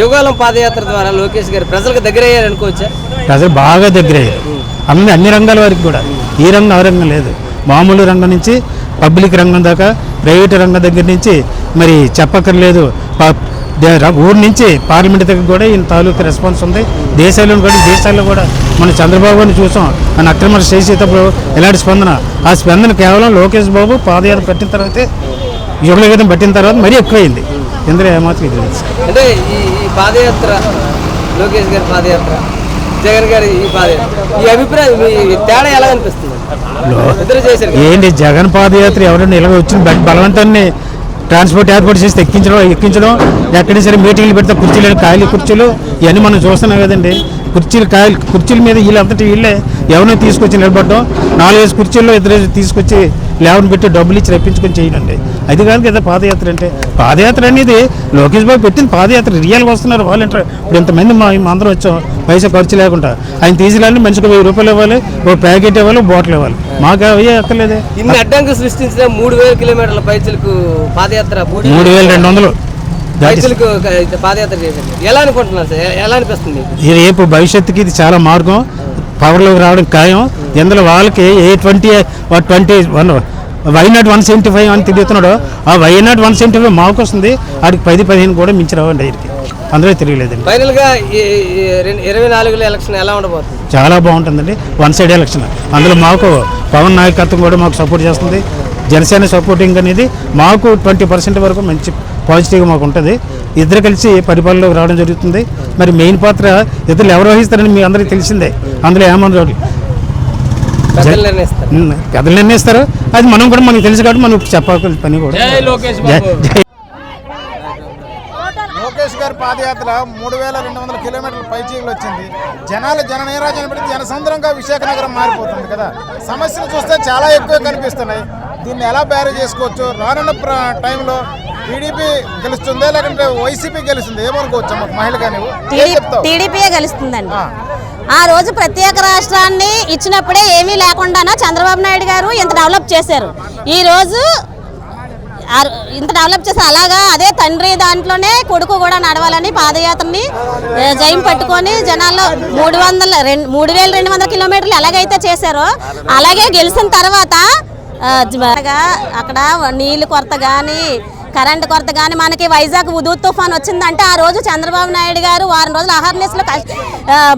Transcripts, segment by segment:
యువగాలం పాదయాత్ర ద్వారా లోకేష్ గారు ప్రజలకు దగ్గర అయ్యారు అనుకోవచ్చా? ప్రజలు బాగా దగ్గర అయ్యారు అన్ని అన్ని రంగాల వరకు కూడా. ఈ రంగం ఆ రంగం లేదు. మామూలు రంగం నుంచి పబ్లిక్ రంగం దాకా ప్రైవేట్ రంగం దగ్గర నుంచి మరి చెప్పక్కర్లేదు. ఊరు నుంచి పార్లమెంట్ దగ్గర కూడా ఈయన తాలూకు రెస్పాన్స్ ఉంది. దేశాల్లో కూడా దేశాల్లో కూడా మన చంద్రబాబు గారిని చూసాం. ఆయన అక్రమ చేసేటప్పుడు ఎలాంటి స్పందన? ఆ స్పందన కేవలం లోకేష్ బాబు పాదయాత్ర పెట్టిన తర్వాతే యుగలగతం పట్టిన తర్వాత మరీ ఎక్కువైంది. ఇందులో ఏమాత్రం ఇది అంటే పాదయాత్ర. లోకేష్ గారి పాదయాత్ర. జగన్ గారి ఈ పాదయాత్ర. ఈ అభిప్రాయం మీ తేడా ఎలా అనిపిస్తుంది? ఇద్దరు చేశారు. ఏంటి జగన్ పాదయాత్ర ఎవరైనా ఇలాగ వచ్చిన బలవంతాన్ని ట్రాన్స్పోర్ట్ ఏర్పాటు చేసి ఎక్కించడం ఎక్కించడం ఎక్కడైనా సరే మీటింగ్లు పెడితే కుర్చీలు ఖాళీ కుర్చీలు ఇవన్నీ మనం చూస్తున్నాం కదండి. కుర్చీలు ఖాళీ కుర్చీల మీద వీళ్ళంతటి వీళ్ళే ఎవరినో తీసుకొచ్చి నిలబడడం నాలుగైదు కుర్చీల్లో ఇద్దరు తీసుకొచ్చి లేవని పెట్టి డబ్బులు ఇచ్చి రప్పించుకొని చేయండి అది కాదు కదా పాదయాత్ర అంటే. పాదయాత్ర అనేది లోకేష్ బాబు పెట్టిన పాదయాత్ర రియల్గా వస్తున్నారు వాలంటీర్ ఇప్పుడు ఇంతమంది మా అందరం వచ్చాం పైసా ఖర్చు లేకుండా. ఆయన తీసుకెళ్ళి మనిషికి వెయ్యి రూపాయలు ఇవ్వాలి ఓ ప్యాకెట్ ఇవ్వాలి బాటిల్ ఇవ్వాలి. మాకు అవి అక్కర్లేదే. ఇన్ని అడ్డంకులు సృష్టించిన మూడు వేల కిలోమీటర్ల పైచలకు పాదయాత్ర మూడు వేల రెండు వందలు. పాదయాత్ర చేశారు ఎలా అనుకుంటున్నారు సార్? ఎలా అనిపిస్తుంది? రేపు భవిష్యత్తుకి ఇది చాలా మార్గం. పవర్లోకి రావడం ఖాయం. ఇందులో వాళ్ళకి ఏ twenty twenty one why not one seventy five అని తిరుగుతున్నాడు ఆ why not one seventy five మాకు వస్తుంది. ఆడికి పది పదిహేను కూడా మించి రావండి ఆయనకి అందులో తిరగలేదండి ఫైనల్గా ఈ ఈ రెండు- ఇరవై నాలుగులో ఎలక్షన్ ఎలా ఉండబోతుంది? చాలా బాగుంటుందండి. One side election. అందులో మాకు పవన్ నాయకత్వం కూడా మాకు సపోర్ట్ చేస్తుంది. జనసేన సపోర్టింగ్ అనేది మాకు ట్వంటీ పర్సెంట్ వరకు మంచి పాజిటివ్గా మాకు ఉంటుంది. ఇద్దరు కలిసి పరిపాలనలోకి రావడం జరుగుతుంది. మరి మెయిన్ పాత్ర ఇద్దరు ఎవరు వహిస్తారని మీ అందరికీ తెలిసిందే. అందులో ఏమన్నా కథలు నిర్ణయిస్తారు అది మనం కూడా మనకు తెలుసు కాబట్టి మనం చెప్పాల్సిన పని కూడా. లోకేష్ గారి పాదయాత్ర మూడు వేల రెండు వందల కిలోమీటర్ల పైచీలు వచ్చింది. జనాలు జన నీరాజన పెడితే జనసంద్రంగా విశాఖ నగరం మారిపోతుంది కదా. సమస్యలు చూస్తే చాలా ఎక్కువ కనిపిస్తున్నాయి. దీన్ని ఎలా బేర చేసుకోవచ్చు? రానున్న టైంలో టీడీపీ గెలుస్తుందా లేకుంటే వైసీపీ గెలుస్తుంది? ఏమనుకోవచ్చు చెప్తావు? టీడీపీయే గెలుస్తుందండి? ఆ. రోజు ప్రత్యేక రాష్ట్రాన్ని ఇచ్చినప్పుడే ఏమీ లేకుండా చంద్రబాబు నాయుడు గారు ఇంత డెవలప్ చేశారు. ఈ రోజు ఇంత డెవలప్ చేసి అలాగా అదే తండ్రి దాంట్లోనే కొడుకు కూడా నడవాలని పాదయాత్రని జయం పట్టుకొని జనాల్లో మూడు వందల రెండు మూడు వేల రెండు వందల కిలోమీటర్లు ఎలాగైతే చేశారో అలాగే గెలిచిన తర్వాత అక్కడ నీళ్ళు కొరత కానీ కరెంట్ కొరత కానీ మనకి వైజాగ్ ఉదూ తుఫాన్ వచ్చిందంటే ఆ రోజు చంద్రబాబు నాయుడు గారు వారం రోజులు అహర్నిస్లో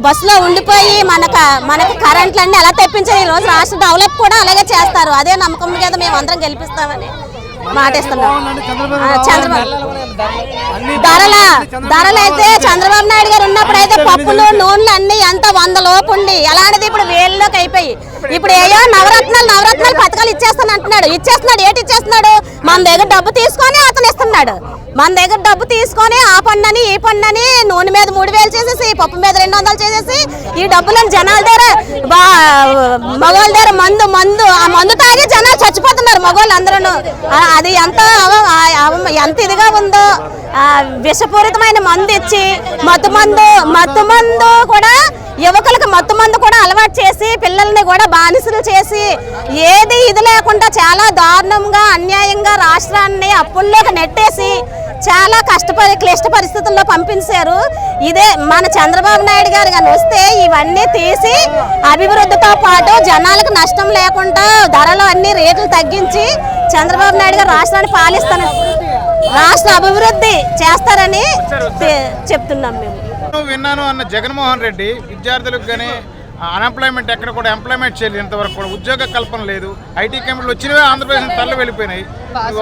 బస్సులో ఉండిపోయి మనకు మనకి కరెంట్లన్నీ ఎలా తెప్పించారు. ఈ రోజు రాష్ట్ర డెవలప్ కూడా అలాగే చేస్తారు. అదే నమ్మకం మీద మేము అందరం గెలిపిస్తామని. మాటిస్తున్నాం. చంద్రబాబు ధరల ధరలు అయితే చంద్రబాబు నాయుడు గారు ఉన్నప్పుడు అయితే పప్పులు నూనెలు అన్ని ఎంత వంద లోపు ఉండి ఎలాంటిది ఇప్పుడు వేలులోకి అయిపోయి. ఇప్పుడు ఏయో నవరత్నాలు నవరత్నాలు పథకాలు ఇచ్చేస్తాను అంటున్నాడు. ఇచ్చేస్తున్నాడు ఏంటి ఇచ్చేస్తున్నాడు? మన దగ్గర డబ్బు తీసుకొని అతను మన దగ్గర డబ్బు తీసుకొని ఆ పండని ఈ పండని నూనె మీద మూడు వేలు చేసేసి పప్పు మీద రెండు వందలు చేసేసి ఈ డబ్బులను జనాల దగ్గర మగవాళ్ళ దగ్గర మందు మందు ఆ మందు తాగి జనాలు చచ్చిపోతున్నారు మగవాళ్ళు అందరూ అది ఎంత ఎంత ఇదిగా ఉందో విషపూరితమైన మందు ఇచ్చి మత్తు మందు మత్తు మందు కూడా యువకులకు మత్తు మందు కూడా అలవాటు చేసి పిల్లల్ని కూడా బానిసలు చేసి ఏది ఇది లేకుండా చాలా దారుణంగా అన్యాయంగా రాష్ట్రాన్ని అప్పుల్లోకి నెట్టేసి చాలా కష్టపరి క్లిష్ట పరిస్థితుల్లో పంపించారు. ఇదే మన చంద్రబాబు నాయుడు గారు కానీ వస్తే ఇవన్నీ తీసి అభివృద్ధితో పాటు జనాలకు నష్టం లేకుండా ధరలు అన్ని రేట్లు తగ్గించి చంద్రబాబు నాయుడు గారు రాష్ట్రాన్ని పాలిస్తాను రాష్ట్ర అభివృద్ధి చేస్తారని చెప్తున్నాం మేము. విన్నాను అన్న జగన్మోహన్ రెడ్డి విద్యార్థులకు కానీ అన్ఎంప్లాయ్మెంట్ ఎక్కడ కూడా ఎంప్లాయ్మెంట్ చేయలేదు ఇంతవరకు కూడా ఉద్యోగ కల్పన లేదు. ఐటీ కంపెనీలు వచ్చినవే ఆంధ్రప్రదేశ్ తల్లి వెళ్ళిపోయినాయి.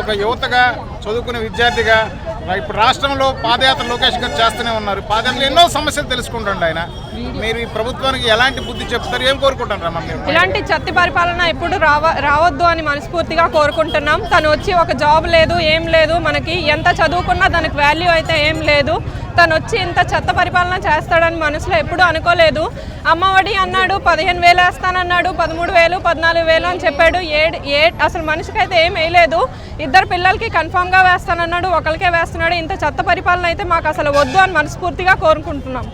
ఒక యువతగా చదువుకునే విద్యార్థిగా ఇప్పుడు రాష్ట్రంలో పాదయాత్ర లోకేష్ గారు చేస్తూనే ఉన్నారు. పాదయాత్ర ఎన్నో సమస్యలు తెలుసుకుంటుండే ఆయన. మీరు ఈ ప్రభుత్వానికి ఎలాంటి బుద్ధి చెప్తారు? ఏం కోరుకుంటారు మీరు? ఇలాంటి చెత్త పరిపాలన ఎప్పుడు రావ రావద్దు అని మనస్ఫూర్తిగా కోరుకుంటున్నాం. తను వచ్చి ఒక జాబ్ లేదు ఏం లేదు. మనకి ఎంత చదువుకున్నా దానికి వాల్యూ అయితే ఏం లేదు. తను వచ్చి ఇంత చెత్త పరిపాలన చేస్తాడని మనసులో ఎప్పుడూ అనుకోలేదు. అమ్మఒడి అన్నాడు పదిహేను వేలు వేస్తానన్నాడు పదమూడు వేలు పద్నాలుగు వేలు అని చెప్పాడు. ఏ ఏ అసలు మనిషికైతే ఏం వేయలేదు. ఇద్దరు పిల్లలకి కన్ఫామ్గా వేస్తానన్నాడు ఒకరికే వేస్తాను వేస్తున్నాడు ఇంత చెత్త పరిపాలన అయితే మాకు అసలు వద్దు అని మనస్ఫూర్తిగా కోరుకుంటున్నాం.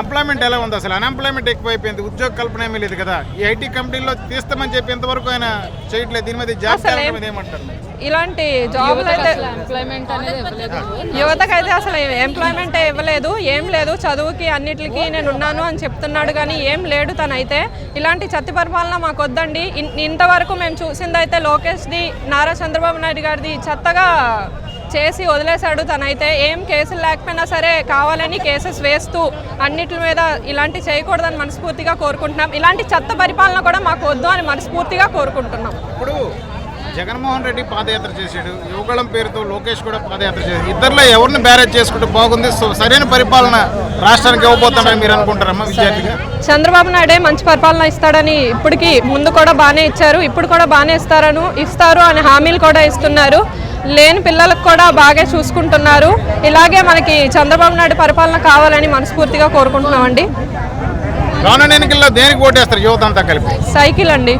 ఎంప్లాయ్మెంట్ ఎలా ఉంది అసలు? అన్ఎంప్లాయ్మెంట్ ఎక్కువైపోయింది. ఉద్యోగ కల్పన ఏమీ లేదు కదా. ఈ ఐటీ కంపెనీలో తీస్తామని చెప్పి ఇంతవరకు ఆయన చేయట్లేదు? దీని మీద జాబ్ ఏమంటారు? ఇలాంటి జాబులు అయితే ఎంప్లాయ్మెంట్ అనేది ఇవ్వలేదు. యువతకైతే అసలు ఎంప్లాయ్మెంట్ ఇవ్వలేదు ఏం లేదు. చదువుకి అన్నిటికీ నేను ఉన్నాను అని చెప్తున్నాడు కానీ ఏం లేడు తనైతే. ఇలాంటి చత్తి పరిపాలన మాకు వద్దండి. ఇంతవరకు మేము చూసిందైతే లోకేష్ది నారా చంద్రబాబు నాయుడు గారిది చెత్తగా చేసి వదిలేశాడు తనైతే. ఏం కేసులు లేకపోయినా సరే కావాలని కేసెస్ వేస్తూ అన్నిటి మీద ఇలాంటి చేయకూడదని మనస్ఫూర్తిగా కోరుకుంటున్నాం. ఇలాంటి చెత్త పరిపాలన కూడా మాకు వద్దు అని మనస్ఫూర్తిగా కోరుకుంటున్నాం. ఇప్పుడు జగన్మోహన్ రెడ్డి పాదయాత్ర చేశాడు. యువగళం పేరుతో లోకేష్ కూడా పాదయాత్ర చేశాడు. ఇద్దరిలో ఎవరిని బ్యారేజ్ చేసుకుంటే బాగుంది? సో సరైన పరిపాలన రాష్ట్రానికి ఇవ్వబోతున్నారని మీరు అనుకుంటారమ్మా విద్యార్థిగా చంద్రబాబు నాయుడే మంచి పరిపాలన ఇస్తాడని ఇప్పటికి ముందు కూడా బాగానే ఇచ్చారు. ఇప్పుడు కూడా బాగానే ఇస్తారను ఇస్తారు అని హామీలు కూడా ఇస్తున్నారు. లేని పిల్లలకు కూడా బాగా చూసుకుంటున్నారు. ఇలాగే మనకి చంద్రబాబు నాయుడు పరిపాలన కావాలని మనస్ఫూర్తిగా కోరుకుంటున్నామండి. రానున్న ఎన్నికల్లో దేనికి ఓటేస్తారు యువత అంతా కలిపి? సైకిల్ అండి.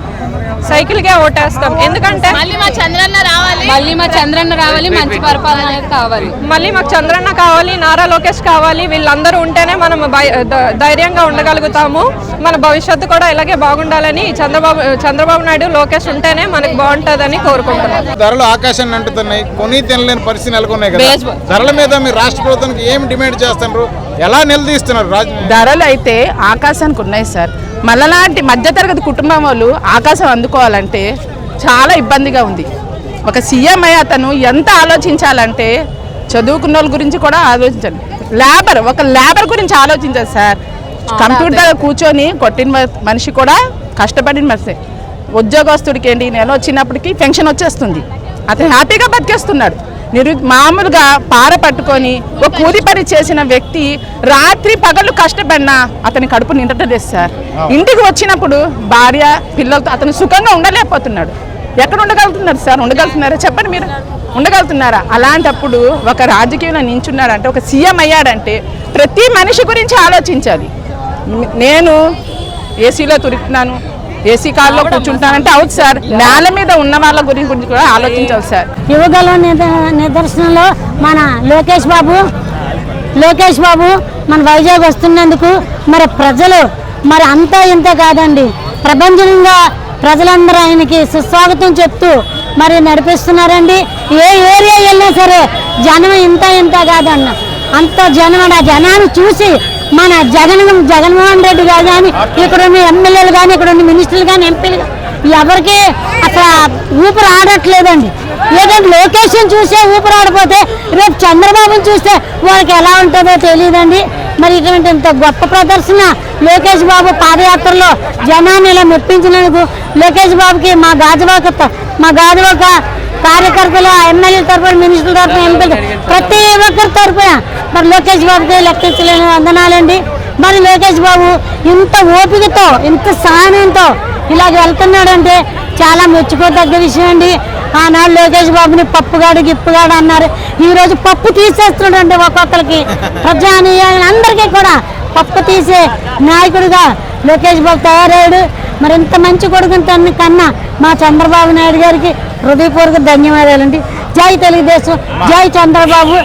సైకిల్కే ఓటేస్తాం. ఎందుకంటే మళ్ళీ మా చంద్రన్న రావాలి. మళ్ళీ మా చంద్రన్న రావాలి మంచి పరిపాలన అనేది కావాలి. మళ్ళీ మాకు చంద్రన్న కావాలి నారా లోకేష్ కావాలి వీళ్ళందరూ ఉంటేనే మనం ధ- ధైర్యంగా ఉండగలుగుతాము. మన భవిష్యత్తు కూడా ఇలాగే బాగుండాలని చంద్రబాబు చంద్రబాబు నాయుడు లోకేష్ ఉంటేనే మనకి బాగుంటుందని కోరుకుంటున్నాం. ధరలు ఆకాశాన్ని అంటుతున్నాయి. కొని తినలేని పరిస్థితి నెలకొన్నాయి కదా. ధరల మీద మీరు రాష్ట్ర ప్రభుత్వానికి ఏం డిమాండ్ చేస్తున్నారు? ఎలా నిలదీస్తున్నారు రాజు ధరలు అయితే ఆకాశానికి ఉన్నాయి సార్. మళ్ళలాంటి మధ్యతరగతి కుటుంబం వాళ్ళు ఆకాశం అందుకోవాలంటే చాలా ఇబ్బందిగా ఉంది. ఒక సీఎం అయ్యి అతను ఎంత ఆలోచించాలంటే చదువుకున్న వాళ్ళ గురించి కూడా ఆలోచించండి లేబర్ ఒక లేబర్ గురించి ఆలోచించాలి సార్. కంప్యూటర్ దగ్గర కూర్చొని కొట్టిన మనిషి కూడా కష్టపడిన మనిషి. ఉద్యోగస్తుడికి ఏంటి నెల వచ్చినప్పటికి పెన్షన్ వచ్చేస్తుంది. అతను హ్యాపీగా బతికేస్తున్నాడు. నిరు మామూలుగా పార పట్టుకొని ఒక కూలి పని చేసిన వ్యక్తి రాత్రి పగళ్ళు కష్టపడినా అతని కడుపు నిండటలేదు సార్. ఇంటికి వచ్చినప్పుడు భార్య పిల్లలతో అతను సుఖంగా ఉండలేకపోతున్నాడు. ఎక్కడ ఉండగలుగుతున్నారు సార్? ఉండగలుగుతున్నారా? చెప్పండి మీరు. ఉండగలుగుతున్నారా? అలాంటప్పుడు ఒక రాజకీయంలో నించున్నాడంటే ఒక సీఎం అయ్యాడంటే ప్రతి మనిషి గురించి ఆలోచించాలి. నేను ఏసీలో తిరుగుతున్నాను ఏసీ కార్లో కూర్చుంటానంటే అవును సార్. నేల మీద ఉన్న వాళ్ళ గురించి గురించి కూడా ఆలోచించాలి సార్. యువగల నిద- నిదర్శనంలో మన లోకేష్ బాబు లోకేష్ బాబు మన వైజాగ్ వస్తున్నందుకు మరి ప్రజలు మరి అంతా ఇంత కాదండి. ప్రపంచంగా ప్రజలందరూ ఆయనకి సుస్వాగతం చెప్తూ మరి నడిపిస్తున్నారండి. ఏ ఏరియా వెళ్ళినా సరే జనం ఇంత ఇంత కాదన్న. అంత జనం ఆ జనాన్ని చూసి మన జగన్ జగన్మోహన్ రెడ్డి గారు కానీ ఇక్కడ ఉన్న ఎమ్మెల్యేలు కానీ ఇక్కడ ఉన్న మినిస్టర్లు కానీ ఎంపీలు కానీ ఎవరికి అసలు ఊపిరి ఆడట్లేదండి. ఏదంటే లొకేషన్ చూసే ఊపిరి ఆడిపోతే రేపు చంద్రబాబుని చూస్తే వాళ్ళకి ఎలా ఉంటుందో తెలియదండి. మరి ఇటువంటి ఇంత గొప్ప ప్రదర్శన లోకేష్ బాబు పాదయాత్రలో జనాన్ని ఇలా మెప్పించినందుకు లోకేష్ బాబుకి మా గాజువాక మా గాజువాక కార్యకర్తలు ఎమ్మెల్యేల తరపున మినిస్టర్ల తరపున ఎంపీలు ప్రతి ఒక్కరి తరపున. మరి లోకేష్ బాబుకి లెక్కించలేని వందనాలండి. మరి లోకేష్ బాబు ఇంత ఓపికతో ఇంత సహనంతో ఇలాగ వెళ్తున్నాడంటే చాలా మెచ్చుకోదగ్గ విషయం అండి. ఆనాడు లోకేష్ బాబుని పప్పుగాడు గిప్పుగాడు అన్నారు. ఈ రోజు పప్పు తీసేస్తున్నాడండి ఒక్కొక్కరికి. ప్రజానీయులందరికీ కూడా పప్పు తీసే నాయకుడిగా లోకేష్ బాబు తయారయ్యాడు. మరి ఇంత మంచి కొడుకుని తన కన్నా మా చంద్రబాబు నాయుడు గారికి హృదయపూర్వక ధన్యవాదాలండి. జై తెలుగుదేశం జై చంద్రబాబు.